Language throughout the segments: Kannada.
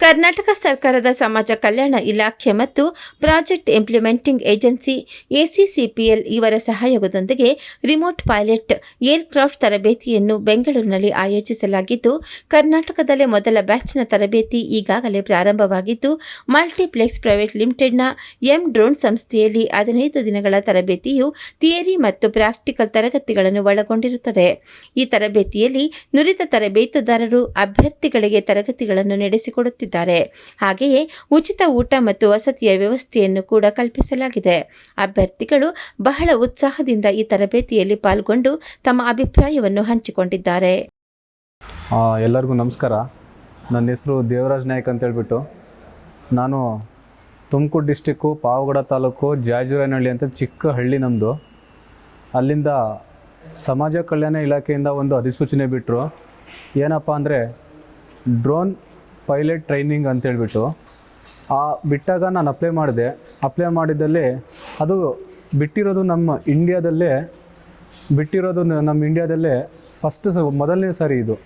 ಕರ್ನಾಟಕ ಸರ್ಕಾರದ ಸಮಾಜ ಕಲ್ಯಾಣ ಇಲಾಖೆ ಮತ್ತು ಪ್ರಾಜೆಕ್ಟ್ ಇಂಪ್ಲಿಮೆಂಟಿಂಗ್ ಏಜೆನ್ಸಿ ಎಸಿಸಿಪಿಎಲ್ ಇವರ ಸಹಯೋಗದೊಂದಿಗೆ ರಿಮೋಟ್ ಪೈಲಟ್ ಏರ್ಕ್ರಾಫ್ಟ್ ತರಬೇತಿಯನ್ನು ಬೆಂಗಳೂರಿನಲ್ಲಿ ಆಯೋಜಿಸಲಾಗಿದ್ದು, ಕರ್ನಾಟಕದಲ್ಲೇ ಮೊದಲ ಬ್ಯಾಚ್ನ ತರಬೇತಿ ಈಗಾಗಲೇ ಪ್ರಾರಂಭವಾಗಿದ್ದು, ಮಲ್ಟಿಪ್ಲೆಕ್ಸ್ ಪ್ರೈವೇಟ್ ಲಿಮಿಟೆಡ್ನ ಎಂ ಡ್ರೋನ್ ಸಂಸ್ಥೆಯಲ್ಲಿ ಹದಿನೈದು ದಿನಗಳ ತರಬೇತಿಯು ಥಿಯರಿ ಮತ್ತು ಪ್ರಾಕ್ಟಿಕಲ್ ತರಗತಿಗಳನ್ನು ಒಳಗೊಂಡಿರುತ್ತದೆ. ಈ ತರಬೇತಿಯಲ್ಲಿ ನುರಿತ ತರಬೇತುದಾರರು, ಅಭ್ಯರ್ಥಿಗಳಿಗೆ ತರಗತಿಗಳನ್ನು ನಡೆಸಿಕೊಡುತ್ತಿದ್ದಾರೆ. ಹಾಗೆಯೇ ಉಚಿತ ಊಟ ಮತ್ತು ವಸತಿಯ ವ್ಯವಸ್ಥೆಯನ್ನು ಕೂಡ ಕಲ್ಪಿಸಲಾಗಿದೆ. ಅಭ್ಯರ್ಥಿಗಳು ಬಹಳ ಉತ್ಸಾಹದಿಂದ ಈ ತರಬೇತಿಯಲ್ಲಿ ಪಾಲ್ಗೊಂಡು ತಮ್ಮ ಅಭಿಪ್ರಾಯವನ್ನು ಹಂಚಿಕೊಂಡಿದ್ದಾರೆ. ಎಲ್ಲರಿಗೂ ನಮಸ್ಕಾರ. ನನ್ನ ಹೆಸರು ದೇವರಾಜ್ ನಾಯಕ್ ಅಂತ ಹೇಳ್ಬಿಟ್ಟು ನಾನು ತುಮಕೂರು ಡಿಸ್ಟಿಕ್ಕು ಪಾವಗಡ ತಾಲೂಕು ಜಾಜೂರನಹಳ್ಳಿ ಅಂತ ಚಿಕ್ಕ ಹಳ್ಳಿ ನಮ್ಮದು ಅಲ್ಲಿಂದ ಸಮಾಜ ಕಲ್ಯಾಣ ಇಲಾಖೆಯಿಂದ ಒಂದು ಅಧಿಸೂಚನೆ ಬಿಟ್ಟರು ಏನಪ್ಪ ಅಂದರೆ ಡ್ರೋನ್ ಪೈಲಟ್ ಟ್ರೈನಿಂಗ್ ಅಂತ ಹೇಳ್ಬಿಟ್ಟು, ಆ ಬಿಟ್ಟಾಗ ನಾನು ಅಪ್ಲೈ ಮಾಡಿದೆ. ಅಪ್ಲೈ ಮಾಡಿದ್ದಲ್ಲಿ ಅದು ಬಿಟ್ಟಿರೋದು ನಮ್ಮ ಇಂಡಿಯಾದಲ್ಲೇ ಬಿಟ್ಟಿರೋದು ನಮ್ಮ ಇಂಡಿಯಾದಲ್ಲೇ ಫಸ್ಟ್ ಸ, ಮೊದಲನೇ ಸಾರಿ ಇದು.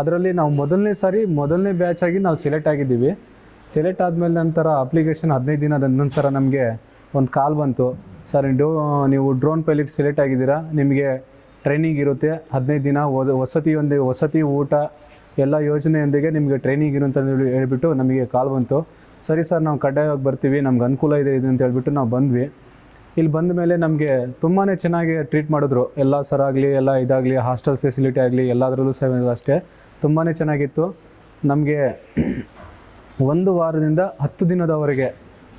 ಅದರಲ್ಲಿ ನಾವು ಮೊದಲನೇ ಸಾರಿ, ಮೊದಲನೇ ಬ್ಯಾಚ್ ಆಗಿ ನಾವು ಸೆಲೆಕ್ಟ್ ಆಗಿದ್ದೀವಿ. ಸೆಲೆಕ್ಟ್ ಆದಮೇಲೆ ನಂತರ ಅಪ್ಲಿಕೇಶನ್ ಹದಿನೈದು ದಿನದ ನಂತರ ನಮಗೆ ಒಂದು ಕಾಲ್ ಬಂತು. ಸರ್ ಡೋ ನೀವು ಡ್ರೋನ್ ಪೈಲಟ್ ಸೆಲೆಕ್ಟ್ ಆಗಿದ್ದೀರಾ? ನಿಮಗೆ ಟ್ರೈನಿಂಗ್ ಇರುತ್ತೆ. ಹದಿನೈದು ದಿನ ಓದ ಒಂದೇ ವಸತಿ ಊಟ ಎಲ್ಲ ಯೋಜನೆಯೊಂದಿಗೆ ನಿಮಗೆ ಟ್ರೈನಿಂಗ್ ಇರು ಅಂತ ಹೇಳಿ ಹೇಳ್ಬಿಟ್ಟು ನಮಗೆ ಕಾಲ್ ಬಂತು. ಸರಿ ಸರ್ ನಾವು ಕಡ್ಡಾಯವಾಗಿ ಬರ್ತೀವಿ, ನಮ್ಗೆ ಅನುಕೂಲ ಇದೆ ಇದು ಅಂತ ಹೇಳ್ಬಿಟ್ಟು ನಾವು ಬಂದ್ವಿ. ಇಲ್ಲಿ ಬಂದ ಮೇಲೆ ನಮಗೆ ತುಂಬಾ ಚೆನ್ನಾಗಿ ಟ್ರೀಟ್ ಮಾಡಿದ್ರು. ಎಲ್ಲ ಸರ್ ಆಗಲಿ, ಎಲ್ಲ ಇದಾಗಲಿ ಹಾಸ್ಟೆಲ್ ಫೆಸಿಲಿಟಿ ಆಗಲಿ, ಎಲ್ಲದರಲ್ಲೂ ಸೇವೆ ಅಷ್ಟೇ. ತುಂಬಾ ಚೆನ್ನಾಗಿತ್ತು. ನಮಗೆ ಒಂದು ವಾರದಿಂದ ಹತ್ತು ದಿನದವರೆಗೆ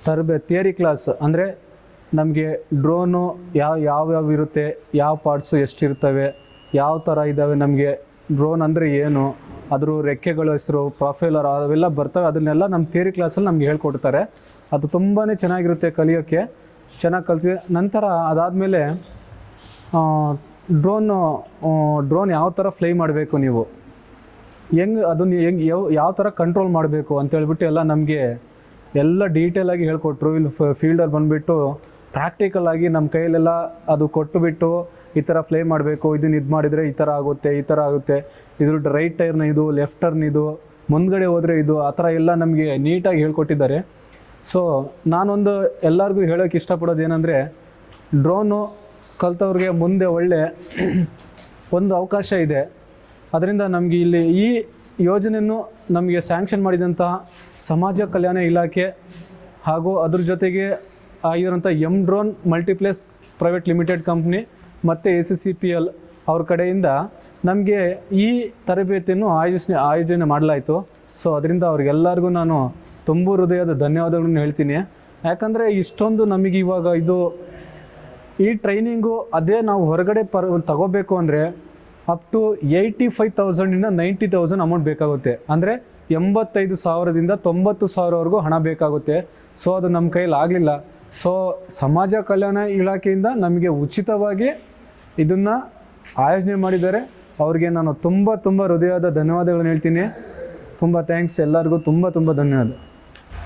ತರಬೇ ಥಿಯರಿ ಕ್ಲಾಸ್ ಅಂದರೆ ನಮಗೆ ಡ್ರೋನು ಯಾವ ಯಾವ್ಯಾವ ಇರುತ್ತೆ, ಯಾವ ಪಾರ್ಟ್ಸು ಎಷ್ಟಿರ್ತವೆ, ಯಾವ ಥರ ಇದ್ದಾವೆ ನಮಗೆ ಡ್ರೋನ್ ಅಂದರೆ ಏನು ಅದ್ರ ರೆಕ್ಕೆಗಳ ಹೆಸರು ಪ್ರೊಫೈಲರ್ ಅವೆಲ್ಲ ಬರ್ತವೆ. ಅದನ್ನೆಲ್ಲ ನಮ್ಮ ಥಿಯರಿ ಕ್ಲಾಸಲ್ಲಿ ನಮ್ಗೆ ಹೇಳ್ಕೊಡ್ತಾರೆ. ಅದು ತುಂಬಾ ಚೆನ್ನಾಗಿರುತ್ತೆ ಕಲಿಯೋಕ್ಕೆ. ಚೆನ್ನಾಗಿ ಕಲ್ತ್ವಿ ನಂತರ ಅದಾದಮೇಲೆ ಡ್ರೋನ್ ಡ್ರೋನ್ ಯಾವ ಥರ ಫ್ಲೈ ಮಾಡಬೇಕು ನೀವು? ಹೆಂಗೆ ಅದನ್ನು ಹೆಂಗೆ ಯಾವ ಯಾವ ಥರ ಕಂಟ್ರೋಲ್ ಮಾಡಬೇಕು ಅಂತ ಹೇಳ್ಬಿಟ್ಟು ಎಲ್ಲ ನಮಗೆ ಎಲ್ಲ ಡೀಟೇಲಾಗಿ ಹೇಳ್ಕೊಟ್ರು. ಇಲ್ಲಿ ಫೀಲ್ಡಲ್ಲಿ ಬಂದುಬಿಟ್ಟು ಪ್ರಾಕ್ಟಿಕಲ್ ಆಗಿ ನಮ್ಮ ಕೈಲೆಲ್ಲ ಅದು ಕೊಟ್ಟು ಬಿಟ್ಟು ಈ ಥರ ಫ್ಲೇ ಮಾಡಬೇಕು ಇದನ್ನ ಇದು ಮಾಡಿದರೆ ಈ ಥರ ಆಗುತ್ತೆ, ಈ ಥರ ಆಗುತ್ತೆ. ಇದ್ರ ರೈಟ್ ಟೈರ್ನ ಇದು ಲೆಫ್ಟ್ ಟರ್ನ್ ಇದು, ಮುಂದ್ಗಡೆ ಹೋದರೆ ಇದು, ಆ ಥರ ಎಲ್ಲ ನಮಗೆ ನೀಟಾಗಿ ಹೇಳ್ಕೊಟ್ಟಿದ್ದಾರೆ. ಸೊ ನಾನೊಂದು ಎಲ್ಲರಿಗೂ ಹೇಳೋಕ್ಕೆ ಇಷ್ಟಪಡೋದು ಏನಂದರೆ ಡ್ರೋನು ಕಲ್ತವ್ರಿಗೆ ಮುಂದೆ ಒಳ್ಳೆ ಒಂದು ಅವಕಾಶ ಇದೆ. ಅದರಿಂದ ನಮಗೆ ಇಲ್ಲಿ ಈ ಯೋಜನೆಯನ್ನು ನಮಗೆ ಸ್ಯಾಂಕ್ಷನ್ ಮಾಡಿದಂತಹ ಸಮಾಜ ಕಲ್ಯಾಣ ಇಲಾಖೆ ಹಾಗೂ ಅದ್ರ ಜೊತೆಗೆ ಆಗಿರೋಂಥ M drone multiplex private limited company ಮತ್ತು A C C P L ಅವ್ರ ಕಡೆಯಿಂದ ನಮಗೆ ಈ ತರಬೇತಿಯನ್ನು ಆಯೋಜನೆ ಆಯೋಜನೆ ಮಾಡಲಾಯಿತು. ಸೊ ಅದರಿಂದ ಅವ್ರಿಗೆಲ್ಲರಿಗೂ ನಾನು ತುಂಬು ಹೃದಯದ ಧನ್ಯವಾದಗಳನ್ನು ಹೇಳ್ತೀನಿ. ಯಾಕಂದರೆ ಇಷ್ಟೊಂದು ನಮಗೆ ಇವಾಗ ಇದು ಈ ಟ್ರೈನಿಂಗು ಅದೇ ನಾವು ಹೊರಗಡೆ ಪರ್ ತಗೋಬೇಕು ಅಂದರೆ ಅಪ್ ಟು ಏಯ್ಟಿ ಫೈವ್ ತೌಸಂಡಿಂದ ನೈಂಟಿ ತೌಸಂಡ್ ಅಮೌಂಟ್ ಬೇಕಾಗುತ್ತೆ. ಅಂದರೆ ಎಂಬತ್ತೈದು ಸಾವಿರದಿಂದ ತೊಂಬತ್ತು ಸಾವಿರವರೆಗೂ ಹಣ ಬೇಕಾಗುತ್ತೆ. ಸೊ ಅದು ನಮ್ಮ ಕೈಯಲ್ಲಿ ಆಗಲಿಲ್ಲ. ಸೊ ಸಮಾಜ ಕಲ್ಯಾಣ ಇಲಾಖೆಯಿಂದ ನಮಗೆ ಉಚಿತವಾಗಿ ಇದನ್ನು ಆಯೋಜನೆ ಮಾಡಿದ್ದಾರೆ. ಅವ್ರಿಗೆ ನಾನು ತುಂಬ ತುಂಬ ಹೃದಯದ ಧನ್ಯವಾದಗಳನ್ನು ಹೇಳ್ತೀನಿ. ತುಂಬ ಥ್ಯಾಂಕ್ಸ್ ಎಲ್ಲರಿಗೂ ತುಂಬ ತುಂಬ ಧನ್ಯವಾದ.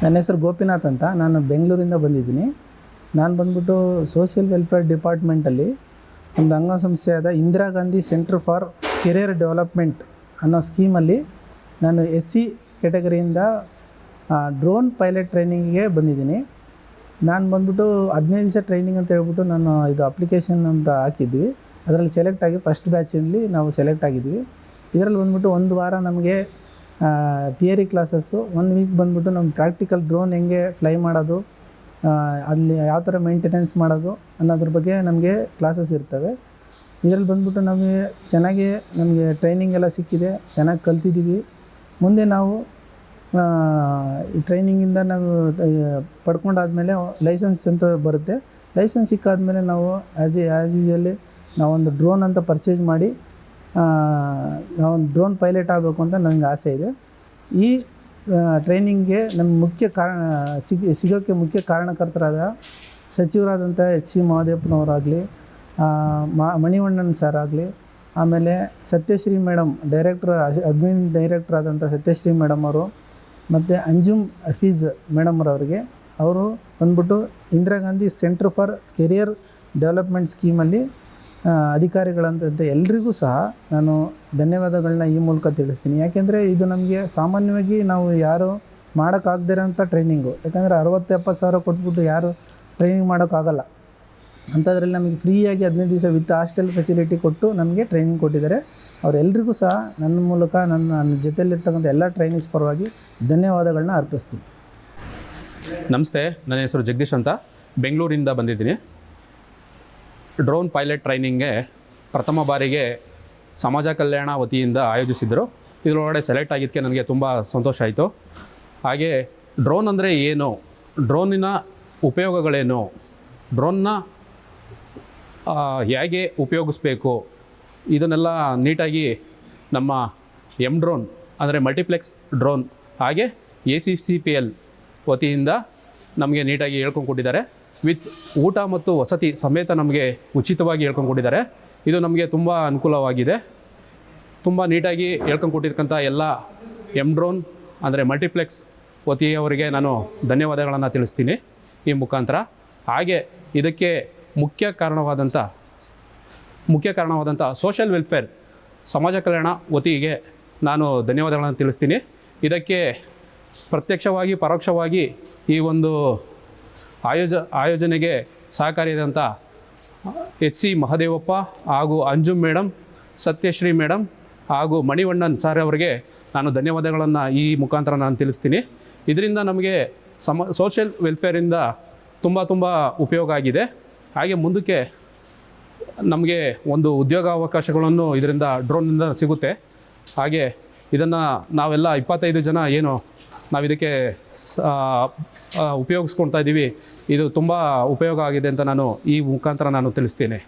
ನನ್ನ ಹೆಸರು ಗೋಪಿನಾಥ್ ಅಂತ. ನಾನು ಬೆಂಗಳೂರಿಂದ ಬಂದಿದ್ದೀನಿ. ನಾನು ಬಂದ್ಬಿಟ್ಟು ಸೋಷಿಯಲ್ ವೆಲ್ಫೇರ್ ಡಿಪಾರ್ಟ್ಮೆಂಟಲ್ಲಿ ಒಂದು ಅಂಗಸಂಸ್ಥೆಯಾದ Indira Gandhi centre for career development ಅನ್ನೋ ಸ್ಕೀಮಲ್ಲಿ ನಾನು ಎಸ್ ಸಿ ಕೆಟಗರಿಯಿಂದ ಡ್ರೋನ್ ಪೈಲಟ್ ಟ್ರೈನಿಂಗಿಗೆ ಬಂದಿದ್ದೀನಿ. ನಾನು ಬಂದ್ಬಿಟ್ಟು ಹದಿನೈದು ದಿವಸ ಟ್ರೈನಿಂಗ್ ಅಂತ ಹೇಳ್ಬಿಟ್ಟು ನಾನು ಇದು ಅಪ್ಲಿಕೇಶನ್ ಅಂತ ಹಾಕಿದ್ವಿ. ಅದರಲ್ಲಿ ಸೆಲೆಕ್ಟ್ ಆಗಿ ಫಸ್ಟ್ ಬ್ಯಾಚಲ್ಲಿ ನಾವು ಸೆಲೆಕ್ಟ್ ಆಗಿದ್ವಿ. ಇದರಲ್ಲಿ ಬಂದ್ಬಿಟ್ಟು ಒಂದು ವಾರ ನಮಗೆ ಥಿಯರಿ ಕ್ಲಾಸಸ್ಸು, ಒನ್ ವೀಕ್ ಬಂದ್ಬಿಟ್ಟು ನಮ್ಮ ಪ್ರಾಕ್ಟಿಕಲ್ ಡ್ರೋನ್ ಹೆಂಗೆ ಫ್ಲೈ ಮಾಡೋದು ಅಲ್ಲಿ ಯಾವ ಥರ ಮೇಂಟೆನೆನ್ಸ್ ಮಾಡೋದು ಅನ್ನೋದ್ರ ಬಗ್ಗೆ ನಮಗೆ ಕ್ಲಾಸಸ್ ಇರ್ತವೆ. ಇದರಲ್ಲಿ ಬಂದ್ಬಿಟ್ಟು ನಮಗೆ ಚೆನ್ನಾಗಿ ನಮಗೆ ಟ್ರೈನಿಂಗ್ ಎಲ್ಲ ಸಿಕ್ಕಿದೆ, ಚೆನ್ನಾಗಿ ಕಲ್ತಿದ್ದೀವಿ ಮುಂದೆ ನಾವು ಈ ಟ್ರೈನಿಂಗಿಂದ ನಾವು ಪಡ್ಕೊಂಡಾದಮೇಲೆ ಲೈಸೆನ್ಸ್ ಅಂತ ಬರುತ್ತೆ. ಲೈಸೆನ್ಸ್ ಸಿಕ್ಕಾದಮೇಲೆ ನಾವು ಆ್ಯಸ್ ಎ ಆ್ಯಸ್ ಯೂಶಲಿ ನಾವೊಂದು ಡ್ರೋನ್ ಅಂತ ಪರ್ಚೇಸ್ ಮಾಡಿ ನಾವೊಂದು ಡ್ರೋನ್ ಪೈಲಟ್ ಆಗಬೇಕು ಅಂತ ನನಗೆ ಆಸೆ ಇದೆ. ಈ ಟ್ರೈನಿಂಗ್ಗೆ ನಮ್ಮ ಮುಖ್ಯ ಕಾರಣ, ಸಿಗಿ ಸಿಗೋಕ್ಕೆ ಮುಖ್ಯ ಕಾರಣಕರ್ತರಾದ ಸಚಿವರಾದಂಥ ಎಚ್ ಸಿ ಮಹದೇವಪ್ಪನವರಾಗಲಿ ಮಣಿವಣ್ಣನ್ ಸರ್ ಆಗಲಿ ಆಮೇಲೆ Satyashree madam director, admin director ಆದಂಥ ಸತ್ಯಶ್ರೀ ಮೇಡಮ್ ಅವರು, ಮತ್ತು ಅಂಜುಮ್ ಹಫೀಜ್ ಮೇಡಮ್ರವ್ರಿಗೆ ಅವರು ಬಂದ್ಬಿಟ್ಟು Indira Gandhi centre for career development ಸ್ಕೀಮಲ್ಲಿ ಅಧಿಕಾರಿಗಳಂತ ಎಲ್ರಿಗೂ ಸಹ ನಾನು ಧನ್ಯವಾದಗಳನ್ನ ಈ ಮೂಲಕ ತಿಳಿಸ್ತೀನಿ. ಯಾಕೆಂದರೆ ಇದು ನಮಗೆ ಸಾಮಾನ್ಯವಾಗಿ ನಾವು ಯಾರು ಮಾಡೋಕ್ಕಾಗ್ದಿರೋಂಥ ಟ್ರೈನಿಂಗು ಯಾಕಂದರೆ ಅರವತ್ತು ಎಪ್ಪತ್ತು ಸಾವಿರ ಕೊಟ್ಬಿಟ್ಟು ಯಾರು ಟ್ರೈನಿಂಗ್ ಮಾಡೋಕ್ಕಾಗಲ್ಲ. ಅಂಥದ್ರಲ್ಲಿ ನಮಗೆ ಫ್ರೀಯಾಗಿ ಹದಿನೈದು ದಿವಸ ವಿತ್ ಹಾಸ್ಟೆಲ್ ಫೆಸಿಲಿಟಿ ಕೊಟ್ಟು ನಮಗೆ ಟ್ರೈನಿಂಗ್ ಕೊಟ್ಟಿದ್ದಾರೆ. ಅವರೆಲ್ಲರಿಗೂ ಸಹ ನನ್ನ ಮೂಲಕ ನನ್ನ ನನ್ನ ಜೊತೆಯಲ್ಲಿರ್ತಕ್ಕಂಥ ಎಲ್ಲ ಟ್ರೈನಿಂಗ್ಸ್ ಪರವಾಗಿ ಧನ್ಯವಾದಗಳನ್ನ ಅರ್ಪಿಸ್ತೀನಿ. ನಮಸ್ತೆ. ನನ್ನ ಹೆಸರು ಜಗದೀಶ್ ಅಂತ. ಬೆಂಗಳೂರಿಂದ ಬಂದಿದ್ದೀನಿ. ಡ್ರೋನ್ ಪೈಲಟ್ ಟ್ರೈನಿಂಗ್ಗೆ ಪ್ರಥಮ ಬಾರಿಗೆ ಸಮಾಜ ಕಲ್ಯಾಣ ವತಿಯಿಂದ ಆಯೋಜಿಸಿದ್ದರು. ಇದರೊಳಗಡೆ ಸೆಲೆಕ್ಟ್ ಆಗಿದ್ದಕ್ಕೆ ನನಗೆ ತುಂಬ ಸಂತೋಷ ಆಯಿತು. ಹಾಗೆ ಡ್ರೋನ್ ಅಂದರೆ ಏನು? ಡ್ರೋನಿನ ಉಪಯೋಗಗಳೇನು? ಡ್ರೋನ್ನ ಹೇಗೆ ಉಪಯೋಗಿಸ್ಬೇಕು? ಇದನ್ನೆಲ್ಲ ನೀಟಾಗಿ ನಮ್ಮ ಎಂ ಡ್ರೋನ್ ಅಂದರೆ ಮಲ್ಟಿಪ್ಲೆಕ್ಸ್ ಡ್ರೋನ್ ಹಾಗೆ A C C P L ವತಿಯಿಂದ ನಮಗೆ ನೀಟಾಗಿ ಹೇಳ್ಕೊಂಡು ಕೊಟ್ಟಿದ್ದಾರೆ ವಿತ್ ಊಟ ಮತ್ತು ವಸತಿ ಸಮೇತ ನಮಗೆ ಉಚಿತವಾಗಿ ಹೇಳ್ಕೊಂಡು ಕೊಟ್ಟಿದ್ದಾರೆ ಇದು ನಮಗೆ ತುಂಬ ಅನುಕೂಲವಾಗಿದೆ. ತುಂಬ ನೀಟಾಗಿ ಹೇಳ್ಕೊಂಡು ಕೊಟ್ಟಿರ್ತಕ್ಕಂಥ ಎಲ್ಲ ಎಂ ಡ್ರೋನ್ ಅಂದರೆ ಮಲ್ಟಿಪ್ಲೆಕ್ಸ್ ವತಿಯವರಿಗೆ ನಾನು ಧನ್ಯವಾದಗಳನ್ನು ತಿಳಿಸ್ತೀನಿ ಈ ಮುಖಾಂತರ. ಹಾಗೆ ಇದಕ್ಕೆ ಮುಖ್ಯ ಕಾರಣವಾದಂಥ ಮುಖ್ಯ ಕಾರಣವಾದಂಥ ಸೋಷಿಯಲ್ ವೆಲ್ಫೇರ್ ಸಮಾಜ ಕಲ್ಯಾಣ ವತಿಗೆ ನಾನು ಧನ್ಯವಾದಗಳನ್ನು ತಿಳಿಸ್ತೀನಿ. ಇದಕ್ಕೆ ಪ್ರತ್ಯಕ್ಷವಾಗಿ, ಪರೋಕ್ಷವಾಗಿ ಈ ಒಂದು ಆಯೋಜ, ಆಯೋಜನೆಗೆ ಸಹಕಾರಿಯಾದಂಥ ಎಚ್ ಸಿ ಮಹದೇವಪ್ಪ ಹಾಗೂ ಅಂಜುಮ್ ಮೇಡಮ್ ಸತ್ಯಶ್ರೀ ಮೇಡಮ್ ಹಾಗೂ ಮಣಿವಣ್ಣನ್ ಸಾರ್ ಅವರಿಗೆ ನಾನು ಧನ್ಯವಾದಗಳನ್ನು ಈ ಮುಖಾಂತರ ನಾನು ತಿಳಿಸ್ತೀನಿ. ಇದರಿಂದ ನಮಗೆ ಸಮ ಸೋಷಿಯಲ್ ವೆಲ್ಫೇರಿಂದ ತುಂಬ ತುಂಬ ಉಪಯೋಗ ಆಗಿದೆ. ಹಾಗೆ ಮುಂದಕ್ಕೆ ನಮಗೆ ಒಂದು ಉದ್ಯೋಗಾವಕಾಶಗಳನ್ನು ಇದರಿಂದ ಡ್ರೋನಿಂದ ಸಿಗುತ್ತೆ. ಹಾಗೆ ಇದನ್ನು ನಾವೆಲ್ಲ ಇಪ್ಪತ್ತೈದು ಜನ ಏನು ನಾವು ಇದಕ್ಕೆ ಉಪಯೋಗಿಸ್ಕೊಳ್ತಾ ಇದ್ದೀವಿ ಇದು ತುಂಬ ಉಪಯೋಗ ಆಗಿದೆ ಅಂತ ನಾನು ಈ ಮುಖಾಂತರ ನಾನು ತಿಳಿಸ್ತೀನಿ.